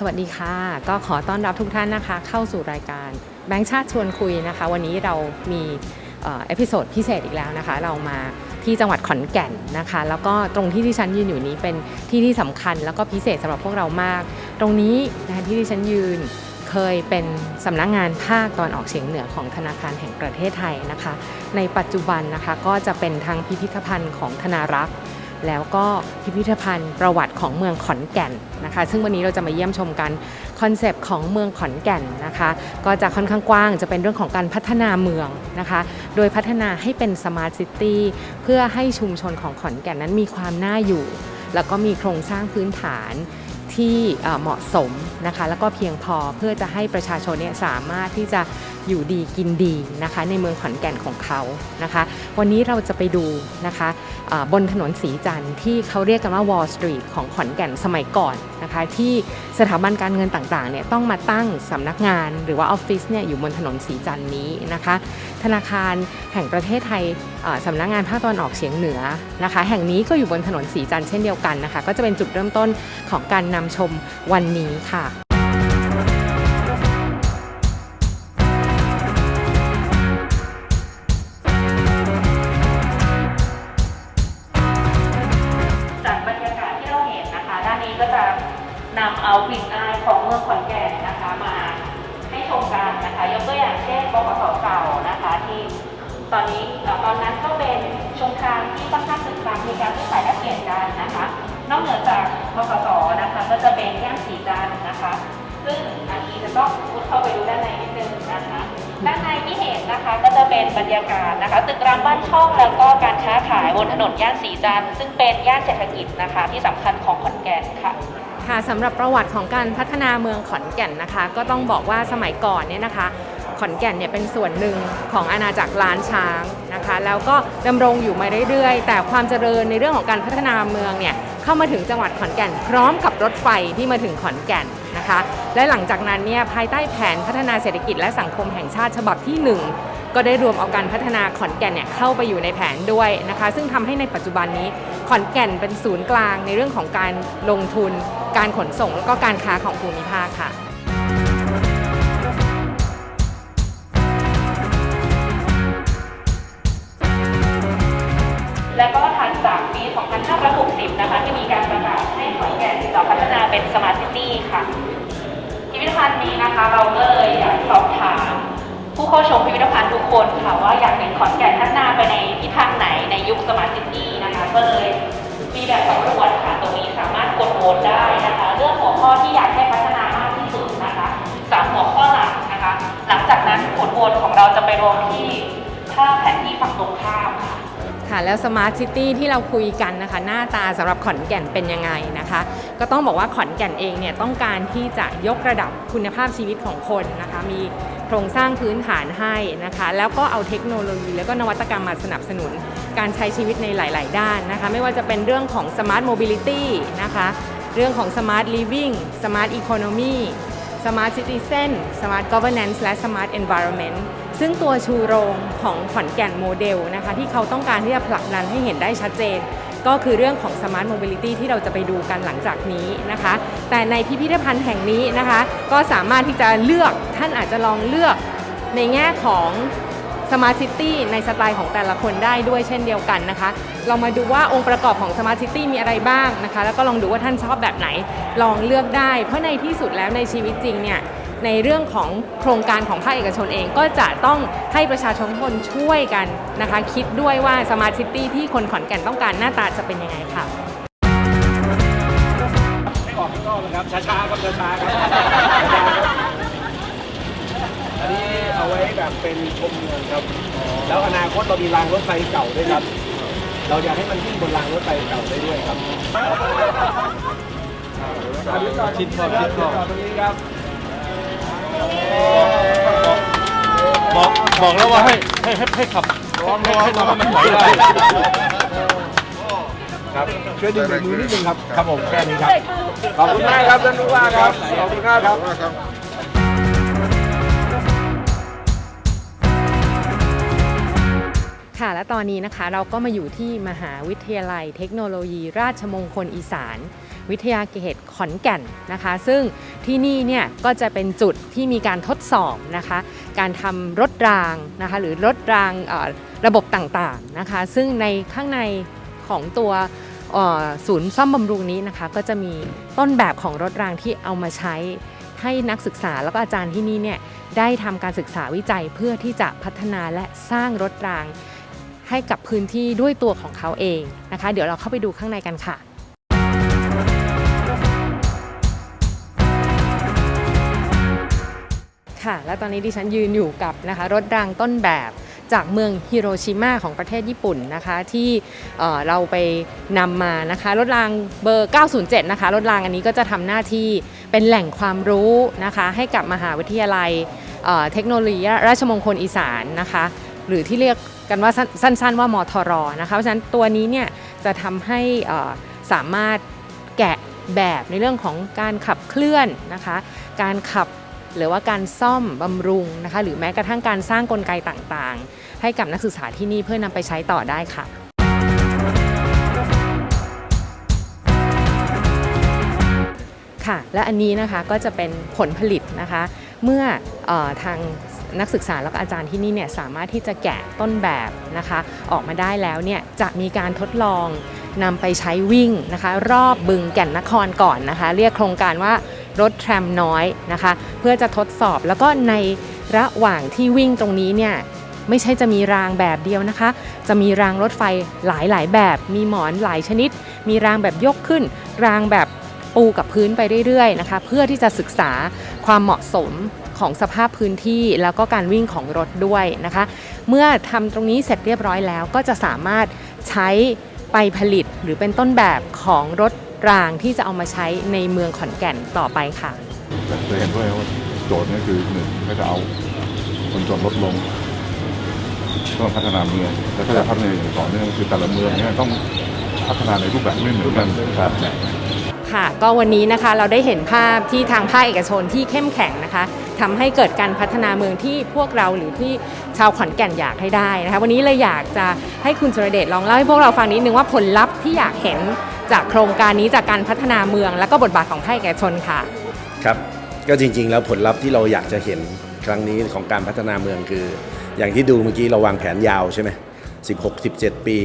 สวัสดีค่ะ ก็ขอต้อนรับทุกท่านนะคะ เข้าสู่รายการแบงค์ชาติชวนคุยนะคะ วันนี้เรามีเอพิโซดพิเศษอีกแล้วนะคะ เรามาที่จังหวัดขอนแก่นนะคะ แล้วก็ตรงที่ที่ฉันยืนอยู่นี้เป็นที่ที่สำคัญ แล้วก็พิเศษสำหรับพวกเรามาก ตรงนี้นะคะที่ที่ฉันยืนเคยเป็นสำนักงานภาคตอนออกเฉียงเหนือของธนาคารแห่งประเทศไทยนะคะ ในปัจจุบันนะคะก็จะเป็นทางพิพิธภัณฑ์ของธนารักษ์ แล้วก็พิพิธภัณฑ์ประวัติของเมืองขอนแก่นนะคะ ซึ่งวันนี้เราจะมาเยี่ยมชมกันคอนเซปต์ของเมืองขอนแก่นนะคะ ก็จะค่อนข้างกว้างจะเป็นเรื่องของการพัฒนาเมืองนะคะ โดยพัฒนาให้เป็นสมาร์ทซิตี้เพื่อให้ชุมชนของขอนแก่นนั้นมีความน่าอยู่ แล้วก็มีโครงสร้างพื้นฐาน ที่เหมาะสมนะคะแล้วก็เพียงพอเพื่อจะให้ประชาชนเนี่ยสามารถที่จะอยู่ดีกินดีนะคะในเมืองขอนแก่นของเขานะคะ วันนี้เราจะไปดูนะคะบนถนนสีจันทร์ที่เขาเรียกกันว่า Wall Street ของขอนแก่นสมัยก่อนนะคะที่สถาบันการเงินต่างๆเนี่ยต้องมาตั้งสำนักงานหรือว่าออฟฟิศเนี่ยอยู่บนถนนสีจันทร์นี้นะคะ ธนาคารแห่งประเทศไทยสำนักงานภาคตะวันออกเฉียงเหนือนะคะ แห่งนี้ก็อยู่บนถนนสีจันทร์เช่นเดียวกันนะคะ ก็จะเป็นจุดเริ่มต้นของการนำชมวันนี้ค่ะจากบรรยากาศที่เราเห็นนะคะด้านนี้ก็จะนำเอากลิ่นอายของเมืองขอนแก่นนะคะมาให้ชมกันนะคะ ยกตัวอย่างเช่นบขสเก่านะคะที่ตอนนี้เอ่อตอนนั้นก็เป็นชงทางที่ค่อนข้างคึกคักมีการซื้อขายแลกเปลี่ยนกันนะคะ นอกเหนือจากบขสนะคะ ก็จะเป็นย่านสีจันนะคะ ซึ่งอันนี้จะต้องมุดเข้าไปดูด้านในนิดนึงนะคะ ด้านในที่เห็นนะคะก็จะเป็นบรรยากาศนะคะ ตึกรามบ้านช่องแล้วก็การค้าขายบนถนนย่านสีจันซึ่งเป็นย่านเศรษฐกิจนะคะ ที่สำคัญของขอนแก่นค่ะค่ะสำหรับประวัติของการพัฒนาเมืองขอนแก่นนะคะ ก็ต้องบอกว่าสมัยก่อนเนี่ยนะคะขอนแก่นเนี่ยเป็นส่วนหนึ่งของอาณาจักรล้านช้างนะคะ แล้วก็ดำรงอยู่มาเรื่อยๆ แต่ความเจริญในเรื่องของการพัฒนาเมืองเนี่ย เข้ามาถึงจังหวัดขอนแก่น พร้อมกับรถไฟที่มาถึงขอนแก่นนะคะ และหลังจากนั้นเนี่ยภายใต้แผนพัฒนาเศรษฐกิจและสังคมแห่งชาติฉบับที่หนึ่งก็ได้รวมเอาการพัฒนาขอนแก่นเนี่ยเข้าไปอยู่ในแผนด้วยนะคะ ซึ่งทำให้ในปัจจุบันนี้ขอนแก่นเป็นศูนย์กลางในเรื่องของการลงทุน การขนส่ง แล้วก็การค้าของภูมิภาคค่ะ นะคะที่มีการประกาศให้ขอนแก่นจะพัฒนาเป็นสมาร์ทซิตี้ค่ะ พิพิธภัณฑ์นี้นะคะเราก็เลยอยากสอบถามผู้เข้าชมพิพิธภัณฑ์ทุกคนค่ะว่าอยากเห็นขอนแก่นพัฒนาไปในทิศทางไหนในยุคสมาร์ทซิตี้นะคะก็เลยมีแบบสำรวจค่ะตรงนี้สามารถกดโหวตได้นะคะ เรื่องหัวข้อที่อยากให้พัฒนามากที่สุดนะคะสามหัวข้อหลักนะคะ หลังจากนั้นผลโหวตของเราจะไปรวมที่ภาพแผนที่ฝั่งตรงข้ามค่ะ ค่ะแล้วสมาร์ทซิตี้ที่เราคุยกันนะคะหน้าตาสำหรับขอนแก่นเป็นยังไงนะคะ ก็ต้องบอกว่าขอนแก่นเองเนี่ยต้องการที่จะยกระดับคุณภาพชีวิตของคนนะคะมีโครงสร้างพื้นฐานให้นะคะ แล้วก็เอาเทคโนโลยี แล้วก็นวัตกรรมมาสนับสนุนการใช้ชีวิตในหลาย ๆ ด้านนะคะ ไม่ว่าจะเป็นเรื่องของสมาร์ทโมบิลิตี้นะคะเรื่องของสมาร์ทลิฟวิ่งสมาร์ทอีโคโนมี Smart Citizen Smart Governance และ Smart Environment ซึ่งตัวชูโรงของขอนแก่นโมเดลนะคะที่เขาต้องการที่จะผลักดันให้เห็นได้ชัดเจน ก็คือเรื่องของ Smart Mobility ที่เราจะไปดูกันหลังจากนี้นะคะ แต่ในพิพิธภัณฑ์แห่งนี้นะคะ ก็สามารถที่จะเลือกท่านอาจจะลองเลือกในแง่ของสมาร์ทซิตี้ในสไตล์ของแต่ละคนได้ด้วยเช่นเดียวกันนะคะ เรามาดูว่าองค์ประกอบของสมาร์ทซิตี้มีอะไรบ้างนะคะ แล้วก็ลองดูว่าท่านชอบแบบไหน ลองเลือกได้ เพราะในที่สุดแล้วในชีวิตจริงเนี่ย ในเรื่องของโครงการของภาคเอกชนเอง ก็จะต้องให้ประชาชนทุกคนช่วยกันนะคะ คิดด้วยว่าสมาร์ทซิตี้ที่คนขอนแก่นต้องการหน้าตาจะเป็นยังไงค่ะไม่ออกข้างนอกนะครับช้าๆครับช้าๆครับช้าๆครับอันนี้เอาไว้แบบเป็นชมเมืองครับ แล้วอนาคตเรามีรางรถไฟเก่าด้วยครับ เราอยากให้มันวิ่งบนรางรถไฟเก่าได้ด้วยครับชิดพอชิดพอตรงนี้ครับ บอกบอกแล้วว่าให้ให้ให้ให้ขับให้ให้ทำให้มันไหวได้ครับช่วยดึงเบรกมือนิดนึงครับครับผมแค่นี้ครับขอบคุณมากครับท่านผู้ว่าครับขอบคุณมากครับ ค่ะและตอนนี้นะคะเราก็มาอยู่ที่มหาวิทยาลัยเทคโนโลยี ราชมงคลอีสาน วิทยาเขตขอนแก่นนะคะ ซึ่งที่นี่เนี่ยก็จะเป็นจุดที่มีการทดสอบนะคะ การทำรถรางนะคะ หรือรถรางระบบต่างๆนะคะ ซึ่งในข้างในของตัวศูนย์ซ่อมบำรุงนี้นะคะ ก็จะมีต้นแบบของรถรางที่เอามาใช้ให้นักศึกษาแล้วก็อาจารย์ที่นี่เนี่ยได้ทำการศึกษาวิจัยเพื่อที่จะพัฒนาและสร้างรถราง ให้กับพื้นที่ด้วยตัวของเขาเองนะคะ เดี๋ยวเราเข้าไปดูข้างในกันค่ะค่ะและตอนนี้ดิฉันยืนอยู่กับนะคะรถรางต้นแบบจากเมืองฮิโรชิมาของประเทศญี่ปุ่นนะคะที่เเราไปนำมานะคะรถรางเบอร์ 907 นะคะรถรางอันนี้ก็จะทำหน้าที่เป็นแหล่งความรู้นะคะให้กับมหาวิทยาลัยเเทคโนโลยีราชมงคลอีสานนะคะ หรือที่เรียกกันว่าสั้นๆว่ามทรนะคะเพราะฉะนั้นตัวนี้เนี่ยจะทำให้สามารถแกะแบบในเรื่องของการขับเคลื่อนนะคะการขับหรือว่าการซ่อมบำรุงนะคะหรือแม้กระทั่งการสร้างกลไกต่างๆ ให้กับนักศึกษาที่นี่เพื่อนำไปใช้ต่อได้ค่ะค่ะและอันนี้นะคะก็จะเป็นผลผลิตนะคะ เมื่อออทาง นักศึกษาแล้วก็อาจารย์ที่นี่เนี่ยสามารถที่จะแกะต้นแบบนะคะ ออกมาได้แล้วเนี่ยจะมีการทดลองนำไปใช้วิ่งนะคะ รอบบึงแก่นนครก่อนนะคะ เรียกโครงการว่ารถแทรมน้อยนะคะ เพื่อจะทดสอบแล้วก็ในระหว่างที่วิ่งตรงนี้เนี่ยไม่ใช่จะมีรางแบบเดียวนะคะ จะมีรางรถไฟหลายๆ แบบ มีหมอนหลายชนิด มีรางแบบยกขึ้น รางแบบปูกับพื้นไปเรื่อยๆนะคะ เพื่อที่จะศึกษา ความเหมาะสมของสภาพพื้นที่แล้วก็การวิ่งของรถด้วยนะคะ เมื่อทำตรงนี้เสร็จเรียบร้อยแล้วก็จะสามารถใช้ไปผลิตหรือเป็นต้นแบบของรถรางที่จะเอามาใช้ในเมืองขอนแก่นต่อไปค่ะจะเห็นด้วยว่าโจทย์นี่คือหนึ่งก็จะเอาคนจนลดลงต้องพัฒนาเมืองแล้วถ้าจะพัฒนาอย่างต่อเนื่องคือแต่ละเมืองเนี่ยต้องพัฒนาในรูปแบบไม่เหมือนกันครับ ค่ะ ก็วันนี้นะคะเราได้เห็นภาพที่ทางภาคเอกชนที่เข้มแข็งนะคะทำให้เกิดการพัฒนาเมืองที่พวกเราหรือที่ชาวขอนแก่นอยากให้ได้นะคะ วันนี้เลยอยากจะให้คุณสุรเดชลองเล่าให้พวกเราฟังนิดนึงว่าผลลัพธ์ที่อยากเห็นจากโครงการนี้จากการพัฒนาเมือง และก็บทบาทของภาคเอกชนค่ะครับก็จริง ๆ แล้วผลลัพธ์ที่เราอยากจะเห็นครั้งนี้ของการพัฒนาเมืองคือ อย่างที่ดูเมื่อกี้เราวางแผนยาวใช่ไหม16 17 ปี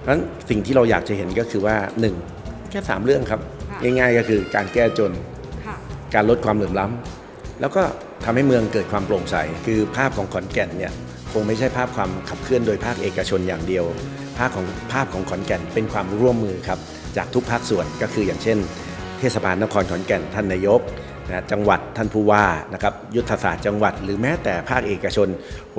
เพราะฉะนั้นสิ่งที่เราอยากจะเห็นก็คือว่า 1 แค่ 3 เรื่องครับ ง่ายๆ ก็คือการแก้จน ค่ะ การลดความเหลื่อมล้ำแล้วก็ทำให้เมืองเกิดความโปร่งใส คือภาพของขอนแก่นเนี่ยคงไม่ใช่ภาพความขับเคลื่อนโดยภาคเอกชนอย่างเดียว ภาพของภาพของขอนแก่นเป็นความร่วมมือครับจากทุกภาคส่วนก็คืออย่างเช่น เทศบาลนครขอนแก่นท่านนายก นะจังหวัดท่านผู้ว่านะครับยุทธศาสตร์จังหวัด หรือแม้แต่ภาคเอกชน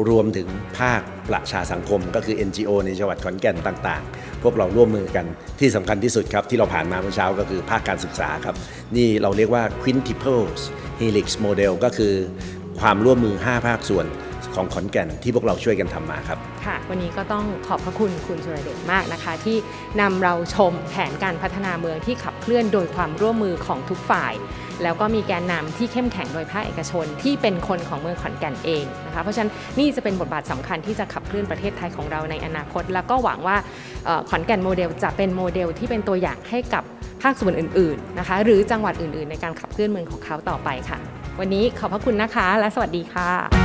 รวมถึงภาคประชาสังคม ก็คือ NGO ในจังหวัดขอนแก่นต่าง ๆ พวกเราร่วมมือกันที่สำคัญที่สุดครับ ที่เราผ่านมาเมื่อเช้าก็คือภาคการศึกษาครับ นี่เราเรียกว่า quintuples helix model ก็คือความร่วมมือ 5 ภาคส่วนของขอนแก่นที่พวกเราช่วยกันทำมาครับ ค่ะ วันนี้ก็ต้องขอบพระคุณคุณสุรเดชมากนะคะ ที่นำเราชมแผนการพัฒนาเมืองที่ขับเคลื่อนโดยความร่วมมือของทุกฝ่าย แล้วก็มีแกนนำที่เข้มแข็งโดยภาคเอกชน ที่เป็นคนของเมืองขอนแก่นเองนะคะเพราะฉะนั้นนี่จะเป็นบทบาทสำคัญที่จะขับเคลื่อนประเทศไทยของเราในอนาคต แล้วก็หวังว่าขอนแก่นโมเดลจะเป็นโมเดลที่เป็นตัวอย่างให้กับภาคส่วนอื่นๆนะคะหรือจังหวัดอื่นๆ ในการขับเคลื่อนเมืองของเขาต่อไปค่ะ วันนี้ขอบพระคุณนะคะ และสวัสดีค่ะ